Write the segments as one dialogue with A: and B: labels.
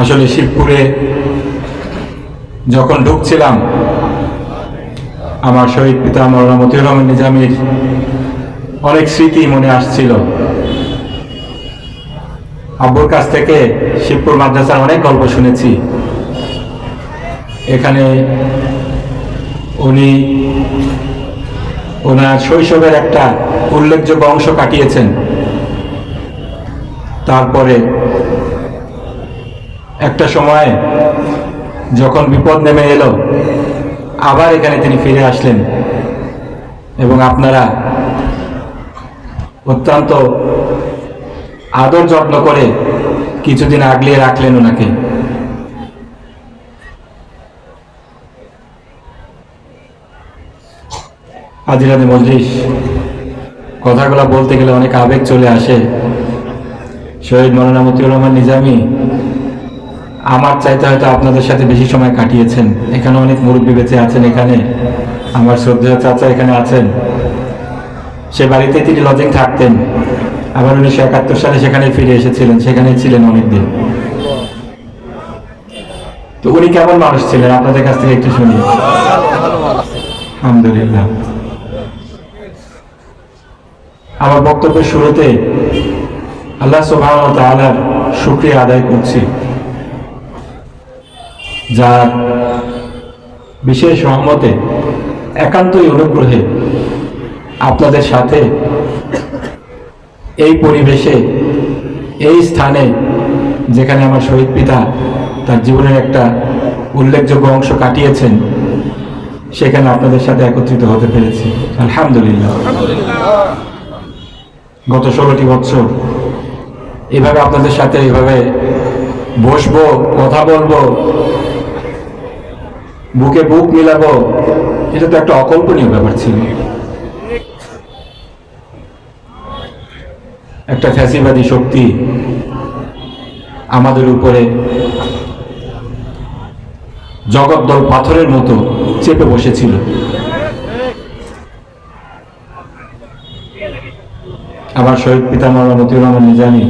A: আসলে শিবপুরে যখন ঢুকছিলাম, আমার শহীদ পিতা মৌলানা মতিউর রহমান নিজামীর অনেক স্মৃতি মনে আসছিল। আব্বুর কাছ থেকে শিবপুর মাদ্রাসার অনেক গল্প শুনেছি। এখানে উনি ওনার শৈশবের একটা উল্লেখযোগ্য অংশ কাটিয়েছেন। তারপরে একটা সময় যখন বিপদ নেমে এলো, আবার এখানে তিনি ফিরে আসলেন। এবং আপনারা অত্যন্ত আদর যত্ন করে কিছুদিন আগলিয়ে রাখলেন ওনাকে। হাজিরাতে মজলিস, কথাগুলো বলতে গেলে অনেক আবেগ চলে আসে। শহীদ মৌলানা মতিউর রহমান নিজামী আমার চাইতে হয়তো আপনাদের সাথে বেশি সময় কাটিয়েছেন। এখানে অনেক মুরব্বী বেঁচে আছেন এখানে। আমার শ্রদ্ধেয় চাচা এখানে আছেন। সে বাড়িতে তিনি লজিং থাকতেন। আবার উনিশশো একাত্তর সালে সেখানে ফিরে এসেছিলেন। সেখানে ছিলেন অনেকদিন। তো উনি কেমন মানুষ ছিলেন? আপনাদের কাছ থেকে একটু শুনি। আলহামদুলিল্লাহ। আমার বক্তব্যের শুরুতে আল্লাহ সুবহান তাআলার শুক্রিয়া আদায় করছি। যার বিশেষ রহমতে একান্তই অনুগ্রহে আপনাদের সাথে এই পরিবেশে, এই স্থানে যেখানে আমার শহীদ পিতা তার জীবনের একটা উল্লেখযোগ্য অংশ কাটিয়েছেন, সেখানে আপনাদের সাথে একত্রিত হতে পেরেছি। আলহামদুলিল্লাহ। গত ষোলোটি বছর এভাবে আপনাদের সাথে এভাবে বসবো, কথা বলব বুকে বুক মিলাবো, এটা তো একটা অকল্পনীয় ব্যাপার ছিল। একটা ফ্যাসিবাদী শক্তি আমাদের উপরে জগদ্দল পাথরের মতো চেপে বসেছিল। আমার শহীদ পিতা মৌলানা মতিউর রহমান নিজামী,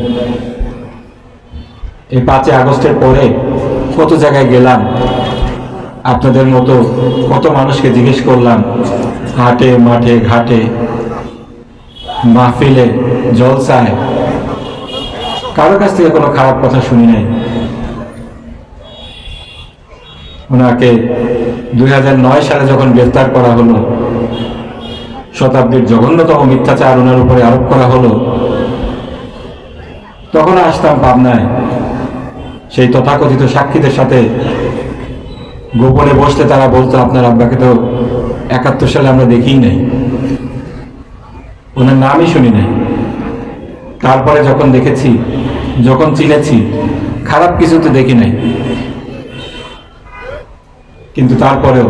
A: এই পাঁচই আগস্টের পরে কত জায়গায় গেলাম আপনাদের মতো কত মানুষকে জিজ্ঞেস করলাম, হাটে, মাঠে, ঘাটে, মাহফিলে জলসায়, কারোর কাছ থেকে কোনো খারাপ কথা শুনি নাই। ওনাকে দুই নয় সালে যখন গ্রেফতার করা হলো, শতাব্দীর জঘন্যতম মিথ্যাচার ওনার উপরে আরোপ করা হলো তখন আসতাম পাবনায়। সেই তথাকথিত সাক্ষীদের সাথে গোপনে বসতে তারা বলতো, আপনার আব্বাকে তো একাত্তর সালে আমরা দেখিই নাই। ওনার নামই শুনি নাই। তারপরে যখন দেখেছি, যখন চিনেছি, খারাপ কিছু তো দেখি নাই। কিন্তু তারপরেও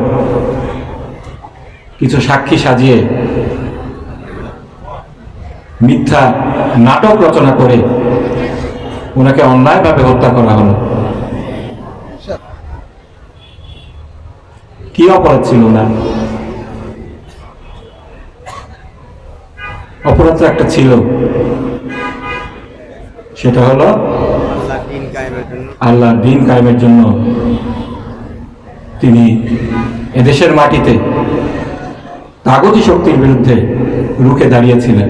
A: কিছু সাক্ষী সাজিয়ে মিথ্যা নাটক রচনা করে ওনাকে অন্যায়ভাবে হত্যা করা হলো। কি অপরাধ ছিল না অপরাধ তো একটা ছিল। সেটা হলো
B: আল্লাহ দিন কায়েমের জন্য
A: তিনি এদেশের মাটিতে তাগতি শক্তির বিরুদ্ধে রুখে দাঁড়িয়েছিলেন।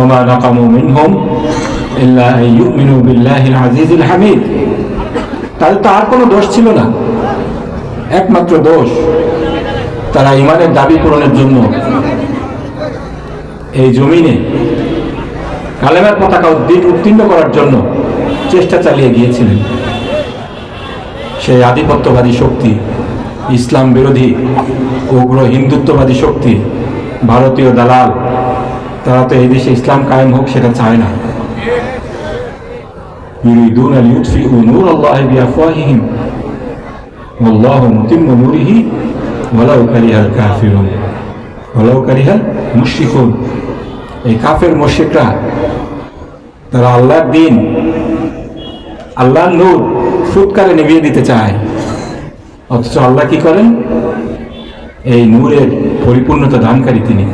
A: ওমা নাকামু মিনহুম ইল্লা ইউমিনু বিল্লাহিল আজিজিল হামিদ। তাদের তো আর কোনো দোষ ছিল না। একমাত্র দোষ তারা ইমানের দাবি পূরণের জন্য এই জমিনে কালেমার পতাকা উদ্দিন উত্তীর্ণ করার জন্য চেষ্টা চালিয়ে গিয়েছিলেন। সেই আধিপত্যবাদী শক্তি, ইসলাম বিরোধী উগ্র হিন্দুত্ববাদী শক্তি, ভারতীয় দালাল, তারা তো এই দেশে ইসলাম কায়েম হোক সেটা চায় না। يريدون ليطفئوا نور الله بأفواههم والله متم نوره ولو كره الكافرون ولو كره المشركون এই কাফের মুশরিকরা তারা আল্লাহর দিন আল্লাহর নূর ফুৎকারে নিভিয়ে দিতে চায় অথচ আল্লাহ কি করেন এই নূরের পরিপূর্ণতা দানকারী তিনি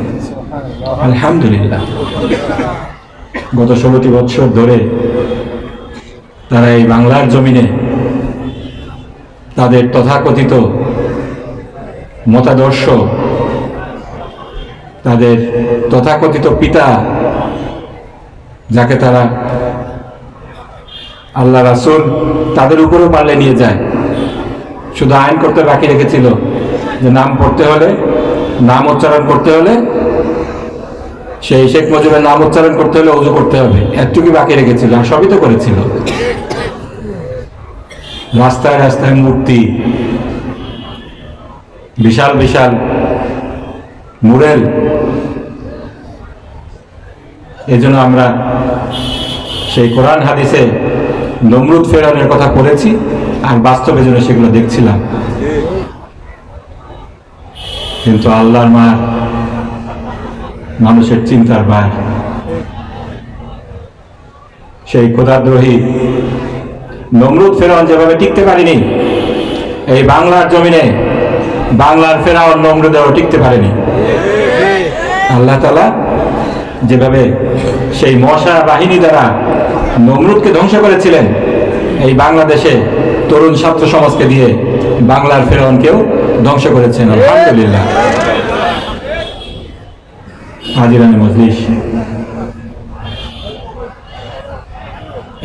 A: আলহামদুলিল্লাহ গত ষোলোটি বৎসর ধরে তারা এই বাংলার জমিনে তাদের তথাকথিত মতাদর্শ, তাদের তথাকথিত পিতা, যাকে তারা আল্লাহ রাসুল তাদের উপরেও পারলে নিয়ে যায়। শুধু আইন করতে বাকি রেখেছিল যে নাম পড়তে হলে, নাম উচ্চারণ করতে হলে সেই শেখ মুজিবের নাম উচ্চারণ করতে হলে অজু করতে হবে। এতটুকু বাকি রেখেছিল, আর সবই তো করেছিল। রাস্তায় রাস্তায় মূর্তি, বিশাল বিশাল মুরেল এই জন্য আমরা সেই কোরআন হাদিসে নমরুদ ফেরানের কথা পড়েছি, আর বাস্তবে জন্য সেগুলো দেখছিলাম। কিন্তু আল্লাহর মার মানুষের চিন্তার বার সেই খোদাদ্রোহী নমরুদ ফেরাউন যেভাবে টিকতে পারেনি, এই বাংলার জমিনে বাংলার ফেরাউন নমরুদেরও টিকতে পারেনি। আল্লাহ তালা যেভাবে সেই মশা বাহিনী দ্বারা নমরুদকে ধ্বংস করেছিলেন, এই বাংলাদেশে তরুণ ছাত্র সমাজকে দিয়ে বাংলার ফেরাউনকেও ধ্বংস করেছেন। আলহামদুলিল্লাহ। হাজিরানি মজলিস।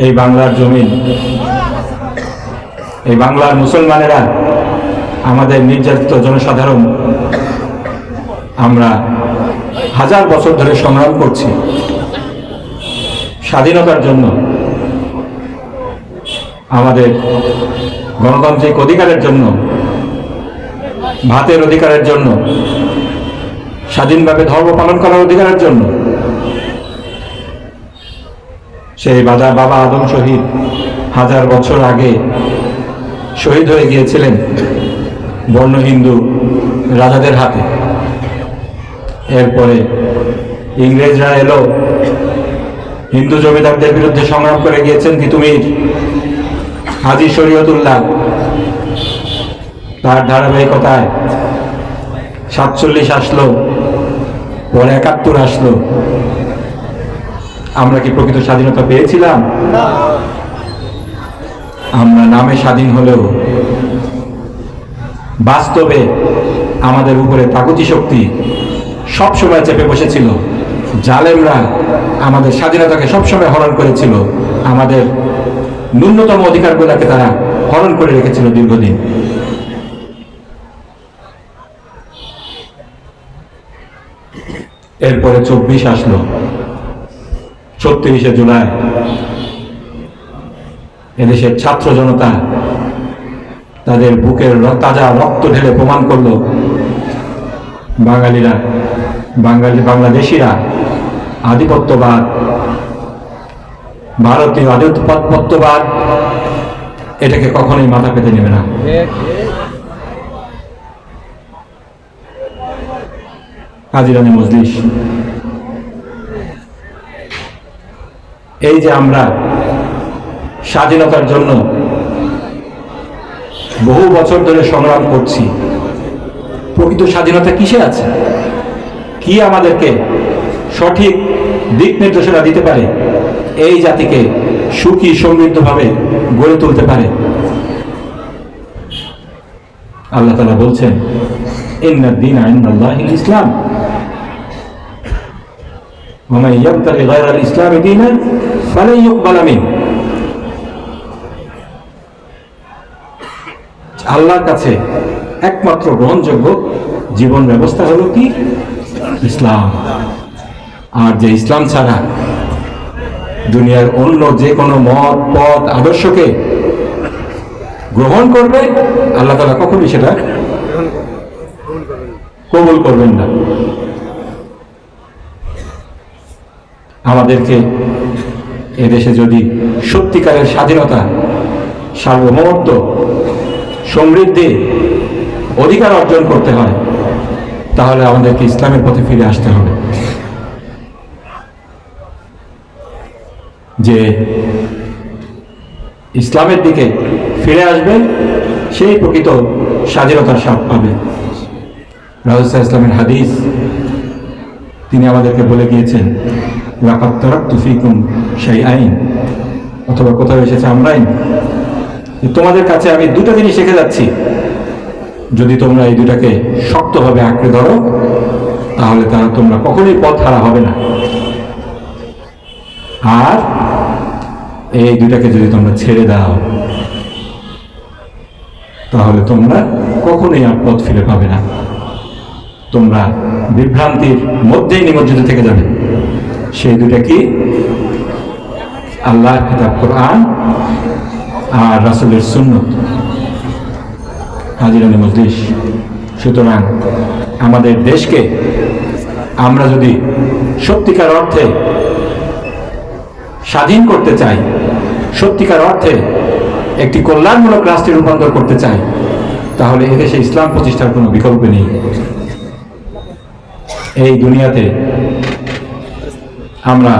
A: এই বাংলার জমিন, এই বাংলার মুসলমানেরা, আমাদের নির্যাতিত জনসাধারণ, আমরা হাজার বছর ধরে সংগ্রাম করছি। স্বাধীনতার জন্য আমাদের গণতান্ত্রিক অধিকারের জন্য, ভাতের অধিকারের জন্য স্বাধীনভাবে ধর্ম পালন করার অধিকারের জন্য। সেই বাজার বাবা আদম শহীদ হাজার বছর আগে শহীদ হয়ে গিয়েছিলেন বর্ণ হিন্দু রাজাদের হাতে। এরপরে ইংরেজরা এলো, হিন্দু জমিদারদের বিরুদ্ধে সংগ্রাম করে গিয়েছেন তিতুমির, হাজি শরীয়তুল্লাহ। তার ধারাবাহিকতায় সাতচল্লিশ আসলো পরে একাত্তর আসলো। আমরা কি প্রকৃত স্বাধীনতা পেয়েছিলাম? আমরা নামে স্বাধীন হলেও বাস্তবে আমাদের উপরে তাগতি শক্তি সবসময় চেপে বসেছিল। জালেমরা আমাদের স্বাধীনতাকে সবসময় হরণ করেছিল। আমাদের ন্যূনতম অধিকারগুলোকে তারা হরণ করে রেখেছিল দীর্ঘদিন। এরপরে চব্বিশ আসলো। ছত্রিশে জুলাই। এদেশের ছাত্র জনতা তাদের বুকের তাজা রক্ত ঢেলে প্রমাণ করল। বাঙালিরা, বাঙালি, বাংলাদেশিরা আধিপত্যবাদ, ভারতীয় আধিপত্যবাদ, এটাকে কখনোই মাথা পেতে নেবে না। কাজিরানি মজলিস। এই যে আমরা স্বাধীনতার জন্য বহু বছর ধরে সংগ্রাম করছি, প্রকৃত স্বাধীনতা কিসে আছে? কি আমাদেরকে সঠিক দিক নির্দেশনা দিতে পারে? এই জাতিকে সুখী, সমৃদ্ধভাবে গড়ে তুলতে পারে? আল্লাহ তালা বলছেন ইসলাম। ومن يبتغي غير الإسلام دينا فلن يقبل منه আল্লাহর কাছে একমাত্র গ্রহণযোগ্য জীবন ব্যবস্থা হলো কি ইসলাম আর যে ইসলাম ছাড়া দুনিয়ার অন্য যে কোনো মত পথ আদর্শকে গ্রহণ করবে আল্লাহ তালা কখনই সেটা কবুল করবেন না আমাদেরকে এদেশে যদি সত্যিকারের স্বাধীনতা, সার্বভৌমত্ব, সমৃদ্ধি, অধিকার অর্জন করতে হয়, তাহলে আমাদেরকে ইসলামের পথে ফিরে আসতে হবে। যে ইসলামের দিকে ফিরে আসবে সেই প্রকৃত স্বাধীনতার স্বাদ পাবে। রাজুসাহ ইসলামের হাদিস তিনি আমাদেরকে বলে গিয়েছেন লাকাত তারাক্তু ফিকুম সেই আইন অথবা কোথাও এসেছে আমরাই। তোমাদের কাছে আমি দুটো জিনিস শিখে যাচ্ছি। যদি তোমরা এই দুটাকে শক্তভাবে আঁকড়ে ধরো, তাহলে তারা তোমরা কখনোই পথ হারা হবে না। আর এই দুটাকে যদি তোমরা ছেড়ে দাও, তাহলে তোমরা কখনোই আর পথ ফিরে পাবে না। তোমরা বিভ্রান্তির মধ্যেই নিমজ্জিত থেকে যাবে। সেই দুটা কি? আল্লাহর কিতাব, কোরআন আর রাসুলের সুন্নত। হাজিরানি মজলিস। সুতরাং আমাদের দেশকে আমরা যদি সত্যিকার অর্থে স্বাধীন করতে চাই, সত্যিকার অর্থে একটি কল্যাণমূলক রাষ্ট্রে রূপান্তর করতে চাই, তাহলে এদেশে ইসলাম প্রতিষ্ঠার কোনো বিকল্প নেই। এই দুনিয়াতে আমরা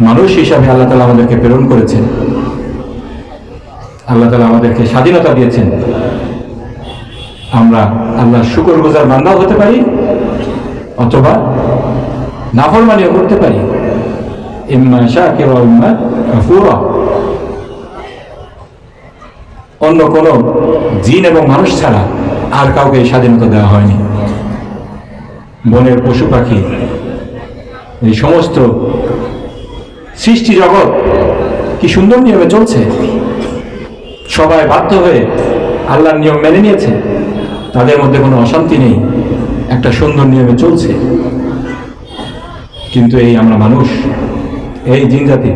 A: মানুষ হিসাবে আল্লাহ তালা আমাদেরকে প্রেরণ করেছেন। আল্লাহ তালা আমাদেরকে স্বাধীনতা দিয়েছেন। আমরা আল্লাহ শুকর গুজার বান্দাও হতে পারি, অথবা নাফরমানিও করতে পারি। অন্য কোনো জিন এবং মানুষ ছাড়া আর কাউকে স্বাধীনতা দেওয়া হয়নি। বনের পশু পাখি এই সমস্ত সৃষ্টি জগৎ কি সুন্দর নিয়মে চলছে? সবাই বাধ্য হয়ে আল্লাহর নিয়ম মেনে নিয়েছে। তাদের মধ্যে কোনো অশান্তি নেই। একটা সুন্দর নিয়মে চলছে। কিন্তু এই আমরা মানুষ, এই জিন জাতি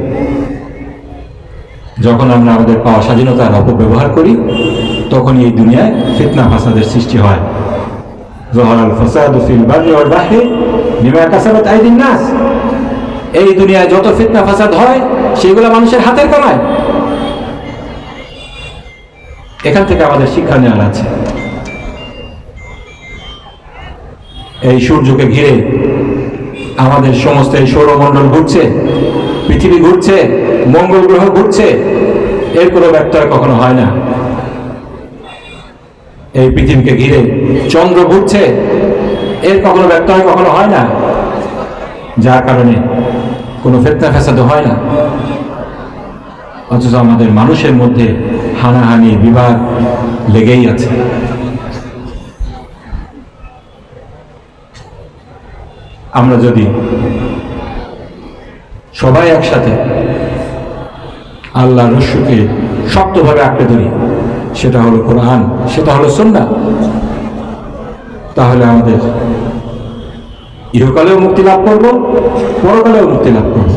A: যখন আমরা আমাদের পাওয়া স্বাধীনতার অপব্যবহার করি তখন এই দুনিয়ায় ফিতনা ফাসাদের সৃষ্টি হয়। জহরাল ফাসাদ ফিল বাহরি এই দুনিয়ায় যত ফিতনা, ফাসাদ হয়, সেগুলো মানুষের হাতের এখান থেকে আমাদের শিক্ষা নেওয়ার আছে। এই সূর্যকে ঘিরে আমাদের সমস্ত এই সৌরমণ্ডল ঘুরছে, পৃথিবী ঘুরছে, মঙ্গল গ্রহ ঘুরছে, এর কোনো ব্যত্যয় কখনো হয় না। এই পৃথিবীকে ঘিরে চন্দ্র ঘুরছে এর কখনো ব্যত্যয় কখনো হয় না। যার কারণে কোনো ফেতনা ফেসাদ হয় না। অথচ আমাদের মানুষের মধ্যে হানাহানি, বিবাদ লেগেই আছে। আমরা যদি সবাই একসাথে আল্লাহ রস্যকে শক্তভাবে আঁকড়ে ধরি, সেটা হলো কোরআন, সেটা হলো সন্না তাহলে আমাদের ইহকালেও মুক্তি লাভ করব, পরকালেও মুক্তি লাভ করব।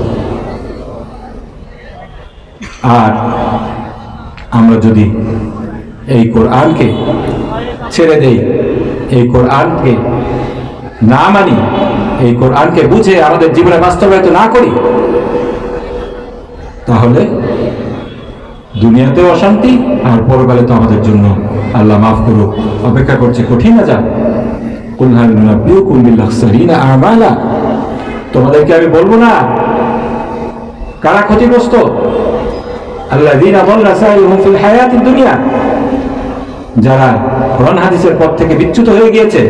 A: আর আমরা যদি এই কোরআনকে ছেড়ে দেই, এই কোরআনকে না মানি, এই কোরআনকে বুঝে আমাদের জীবনে বাস্তবায়িত না করি, তাহলে দুনিয়াতেও অশান্তি আর পরকালে তো আমাদের জন্য আল্লাহ মাফ করুক। অপেক্ষা করছে কঠিন কুলহাল তোমাদেরকে আমি বলব না, কারা ক্ষতিগ্রস্ত? দুনিয়া। যারা হাদিসের থেকে বিচ্যুত হয়ে গিয়েছে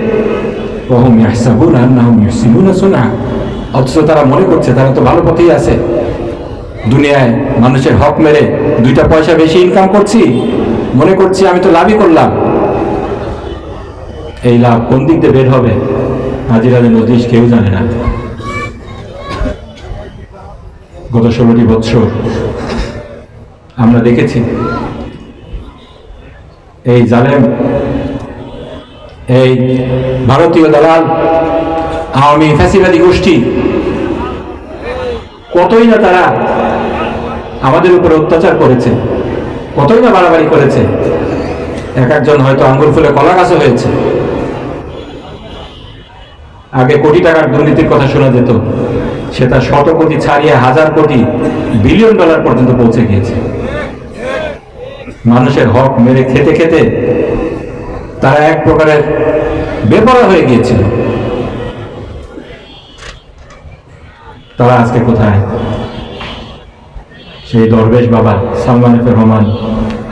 A: অথচ তারা মনে করছে, তারা তো ভালো পথেই আছে। দুনিয়ায় মানুষের হক মেরে দুইটা পয়সা বেশি ইনকাম করছি, মনে করছি আমি তো লাভই করলাম। এই লাভ কোন দিক দিয়ে বের হবে? হাজিরাদের নদীশ কেউ জানে না। গত ষোলোটি বৎসর আমরা দেখেছি, এই জালেম, এই ভারতীয় দালাল, আওয়ামী ফ্যাসিবাদী গোষ্ঠী, কতই না তারা আমাদের উপরে অত্যাচার করেছে, কতই না বাড়াবাড়ি করেছে। এক একজন হয়তো আঙ্গুর ফুলে কলা গাছও হয়েছে। আগে কোটি টাকার দুর্নীতির কথা শোনা যেত সেটা শত কোটি ছাড়িয়ে হাজার কোটি বিলিয়ন ডলার পর্যন্ত পৌঁছে গিয়েছে। মানুষের হক মেরে খেতে খেতে তারা এক প্রকারের বেপরা হয়ে গিয়েছিল। তারা আজকে কোথায়? সেই দরবেশ বাবা সালমান রহমান,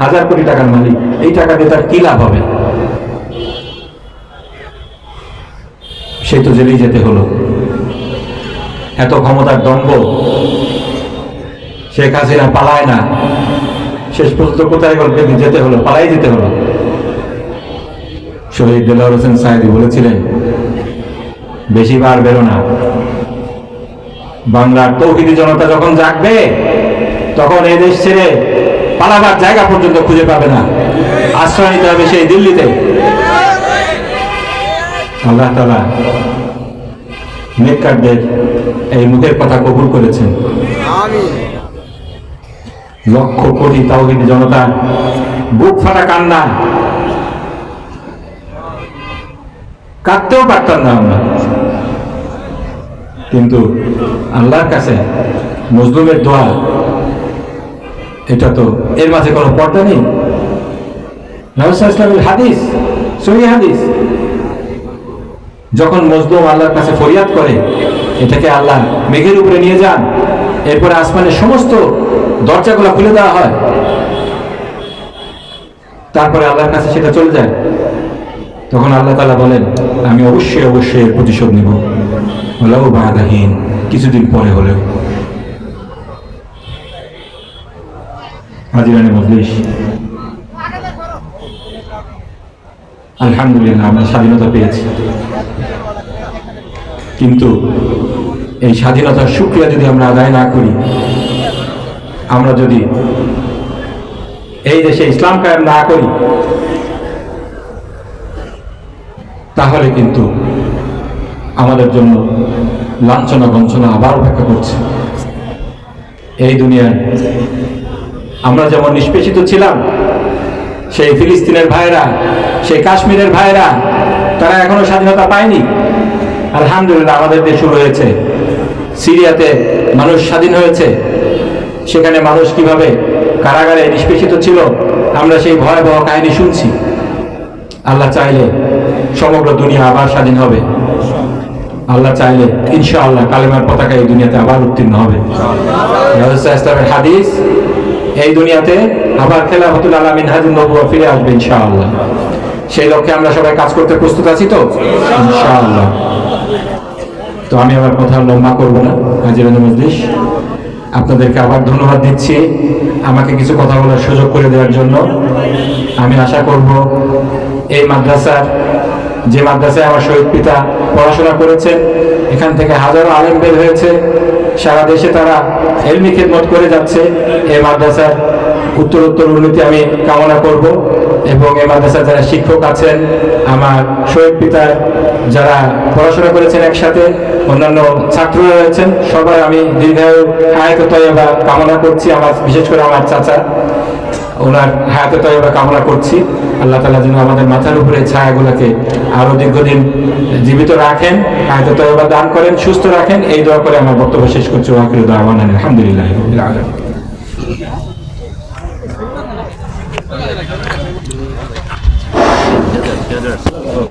A: হাজার কোটি টাকার মালিক, এই টাকা দিয়ে তার কি লাভ হবে? সে তো জেলেই যেতে হলো। এত ক্ষমতার দম্ভ। শেখ হাসিনা পালায় না। শেষ পর্যন্ত কোথায় গল্পে যেতে হলো? পালাই যেতে হলো। শহীদ দেলাওয়ার হোসেন সাহেদি বলেছিলেন, বেশি বার বেরো না। বাংলার তৌহিদি জনতা যখন জাগবে, তখন এই দেশ ছেড়ে পালাবার জায়গা পর্যন্ত খুঁজে পাবে না। আশ্রয় নিতে হবে সেই দিল্লিতে। আল্লাহ তালা নেককারদের এই মুখের কথা কবুল করেছেন। লক্ষ কোটি তাওহিদি জনতা বুক ফাটা কান্না। কাঁদতেও পারতাম না আমরা। কিন্তু আল্লাহর কাছে মজলুমের দোয়া এটা তো এর মাঝে কোনো পর্দা নেই। রাহুসা ইসলামের হাদিস সহি হাদিস। যখন মজলুম আল্লাহর কাছে ফরিয়াদ করে, এটাকে আল্লাহ মেঘের উপরে নিয়ে যান। এরপরে আসমানের সমস্ত দরজাগুলো খুলে দেওয়া হয়। তারপরে আল্লাহর কাছে সেটা চলে যায়। তখন আল্লাহ তালা বলেন, আমি অবশ্যই অবশ্যই এর প্রতিশোধ নিব। হলেও বাধাহীন কিছুদিন পরে হলেও। হাজিরানি মজলিস। আলহামদুলিল্লাহ, আমরা স্বাধীনতা পেয়েছি। কিন্তু এই স্বাধীনতার সুক্রিয়া যদি আমরা আদায় না করি, আমরা যদি এই দেশে ইসলাম কায়েম না করি, তাহলে কিন্তু আমাদের জন্য লাঞ্ছনা বঞ্চনা আবার অপেক্ষা করছে। এই দুনিয়ায় আমরা যেমন নিষ্পেষিত ছিলাম, সেই ফিলিস্তিনের ভাইরা, সেই কাশ্মীরের ভাইরা, তারা এখনও স্বাধীনতা পায়নি। আলহামদুলিল্লাহ আমাদের দেশও রয়েছে। সিরিয়াতে মানুষ স্বাধীন হয়েছে। সেখানে মানুষ কীভাবে কারাগারে নিষ্পেষিত ছিল, আমরা সেই ভয়াবহ কাহিনী শুনছি। আল্লাহ চাইলে সমগ্র দুনিয়া আবার স্বাধীন হবে। আল্লাহ চাইলে ইনশাআল্লাহ কালেমার পতাকা এই দুনিয়াতে আবার উত্তীর্ণ হবে। ইসলামের হাদিস, এই দুনিয়াতে আবার খেলাফতুল আলামিন হাজির নবুয়া ফিরে আসবে ইনশাআল্লাহ। সেই লক্ষ্যে আমরা সবাই কাজ করতে প্রস্তুত আছি তো? ইনশাআল্লাহ। তো আমি আমার কথা লম্বা করব না হাজিরান মজলিস। আপনাদেরকে আবার ধন্যবাদ দিচ্ছি আমাকে কিছু কথা বলার সুযোগ করে দেওয়ার জন্য। আমি আশা করব এই মাদ্রাসার, যে মাদ্রাসায় আমার শহীদ পিতা পড়াশোনা করেছেন, এখান থেকে হাজারো আলেম বের হয়েছে। সারা দেশে তারা এলমি খেদমত করে যাচ্ছে এই মাদ্রাসার উত্তরোত্তর উন্নতি আমি কামনা করব এবং এই মাদ্রাসার যারা শিক্ষক আছেন, আমার শহীদ পিতার যারা পড়াশোনা করেছেন একসাথে, অন্যান্য ছাত্ররা রয়েছেন, সবাই আমি দীর্ঘায়ু হায়াত তয়বা কামনা করছি। আমার, বিশেষ করে আমার চাচা, ওনার হায়াতে তয়বা কামনা করছি। আল্লাহ তালা যেন আমাদের মাথার উপরে ছায়াগুলোকে আরও দীর্ঘদিন জীবিত রাখেন, হায়াতে তয়বা দান করেন, সুস্থ রাখেন। এই দোয়া করে আমার বক্তব্য শেষ করছি। ওয়াকির দাওয়ান আলহামদুলিল্লাহ